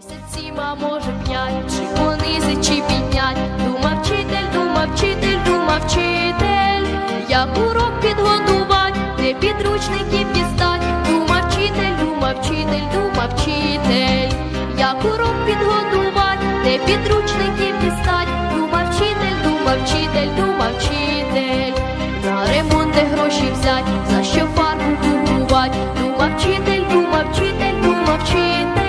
Місяці, може п'ять, чи понизить, чи піднять. Дума вчитель, дума вчитель, дума вчитель. Як урок підготувать, де підручників дістать. Дума вчитель, дума вчитель, дума вчитель. Як урок підготувать, де підручників дістать. Дума вчитель, дума вчитель, дума вчитель. На ремонт де гроші взять, за що фарбу купувать. Дума вчитель, дума вчитель, дума вчитель.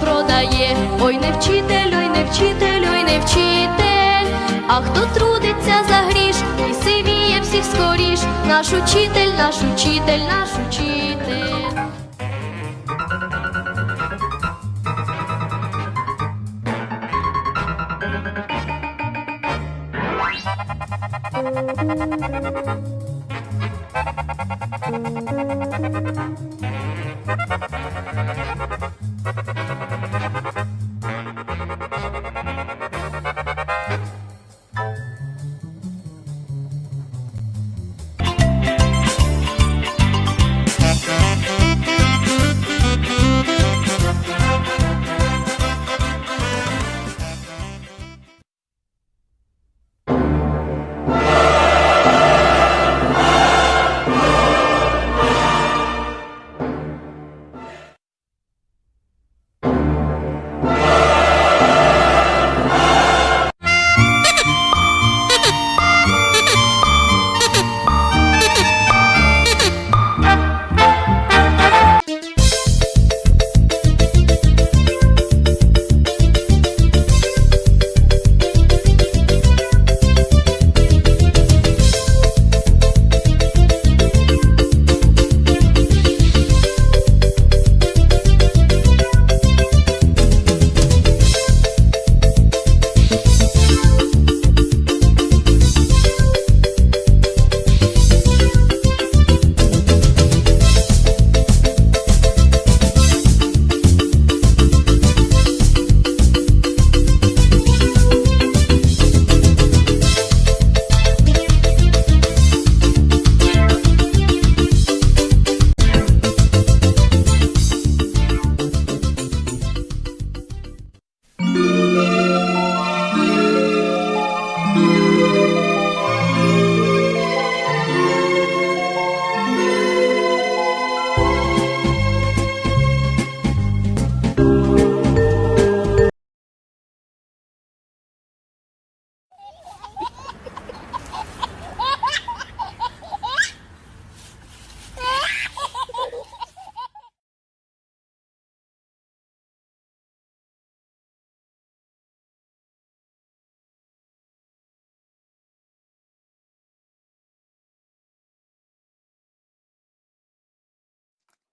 Продає. Ой, не вчитель, ой, не вчитель, ой, не вчитель. А хто трудиться за гріш і сивіє всіх скоріш. Наш учитель, наш учитель, наш учитель.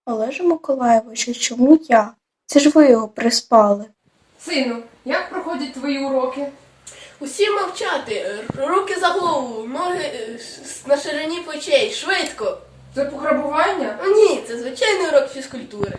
Олеже Миколаєвич, чому я? Це ж ви його приспали. Сину, як проходять твої уроки? Усі мовчати, руки за голову, ноги е, на ширині плечей, швидко. Це пограбування? Ні, це звичайний урок фізкультури.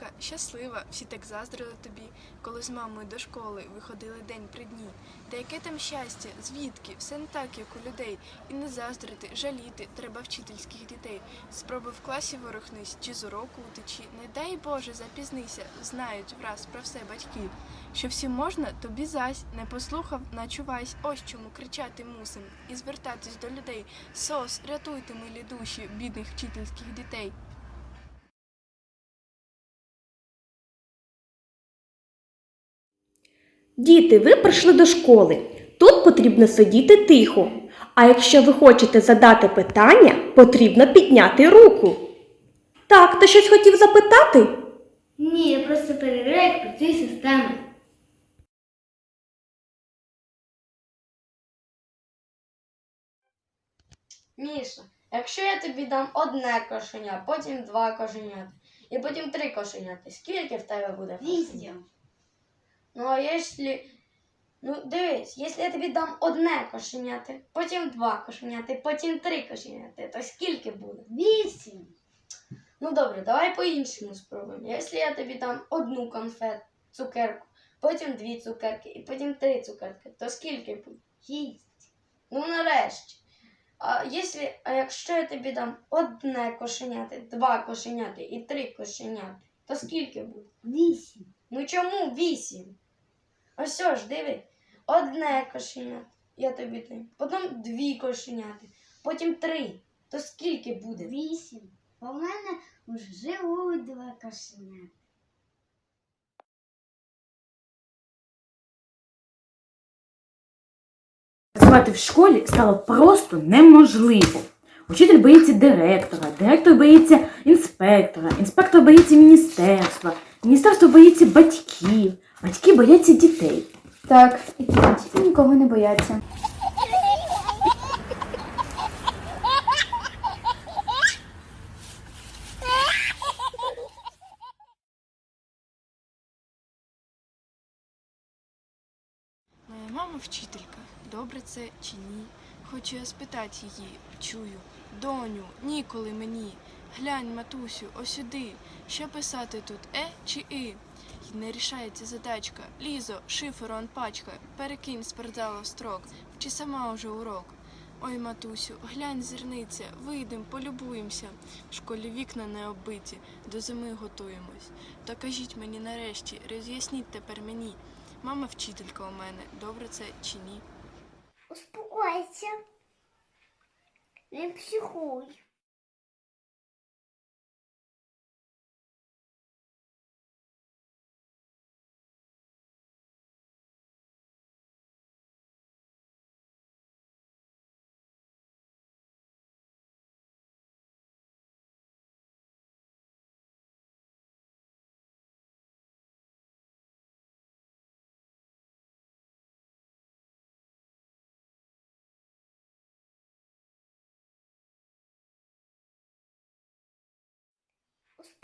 Мама щаслива, всі так заздрили тобі, коли з мамою до школи виходили день при дні. Та яке там щастя, звідки, все не так, як у людей. І не заздрити, жаліти треба вчительських дітей. Спроби в класі ворухнись, чи з уроку утечі. Не дай Боже, запізнися, знають враз про все батьки. Що всім можна, тобі зась, не послухав, начувайсь, ось чому кричати мусим. І звертатись до людей. Сос, рятуйте милі душі, бідних вчительських дітей. Діти, ви прийшли до школи. Тут потрібно сидіти тихо. А якщо ви хочете задати питання, потрібно підняти руку. Так, ти щось хотів запитати? Ні, я просто перевіряю, як працює система. Міша, якщо я тобі дам одне кошеня, потім два кошенята, і потім три кошенята, скільки в тебе буде? Вісім. Ну, а якщо. Ну, дивись, якщо я тобі дам одне кошеняти, потім два кошеняти, потім три кошеняти, то скільки буде? Вісім. Ну добре, давай по-іншому спробуємо. Якщо я тобі дам одну конфет, цукерку, потім дві цукерки і потім три цукерки, то скільки буде? Шість. Ну нарешті. А, якщо, а якщо я тобі дам одне кошеняти, два кошеняти і три кошеняти, то скільки буде? Вісім. Ну чому вісім? Ось що ж, диви, одне кошеняти я тобі даю, потім дві кошеняти, потім три. То скільки буде? Вісім. Бо в мене вже живуть два кошенята. Працювати в школі стало просто неможливо. Учитель боїться директора, директор боїться інспектора, інспектор боїться міністерства, міністерство боїться батьків, батьки бояться дітей. Так, і діти нікого не бояться. Моя мама вчителька. Добре це чи ні? Хочу я спитати її, чую. Доню, ніколи мені. Глянь, матусю, ось сюди. Що писати тут, е чи и? Й не рішається задачка. Лізо, шиферу пачка. Перекинь з спортзалу в строк. Вчи сама уже урок. Ой, матусю, глянь, зірниця, вийдем, полюбуємося. В школі вікна не оббиті, до зими готуємось. То кажіть мені нарешті, роз'ясніть тепер мені. Мама вчителька у мене, добре це чи ні? Успокойся. Не психуй.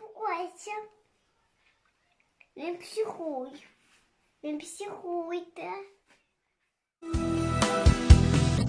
Успокойся. Не психуй. Не психуйте.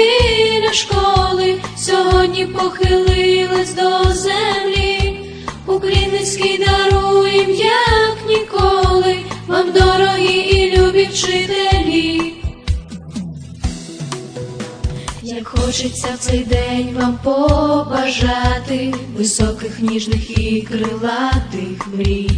Біля школи сьогодні похилилась до землі. Уклін низький даруєм, як ніколи, вам дорогі і любі вчителі. Як хочеться в цей день вам побажати високих, ніжних і крилатих мрій,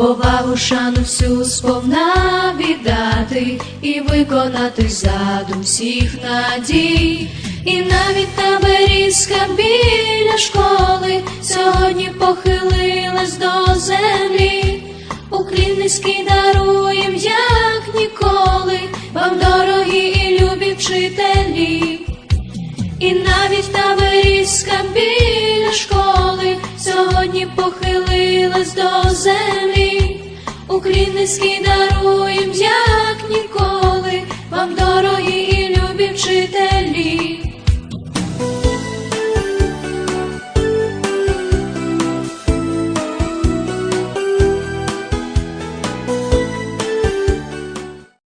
повагу, шану всю сповна віддати і виконати задум всіх надій. І навіть та берізка біля школи сьогодні похилилась до землі. Уклін низький даруєм, як ніколи, вам дорогі і любі вчителі. І навіть та берізка біля школи сьогодні похилилась до землі. Уклін низький даруєм, дорогі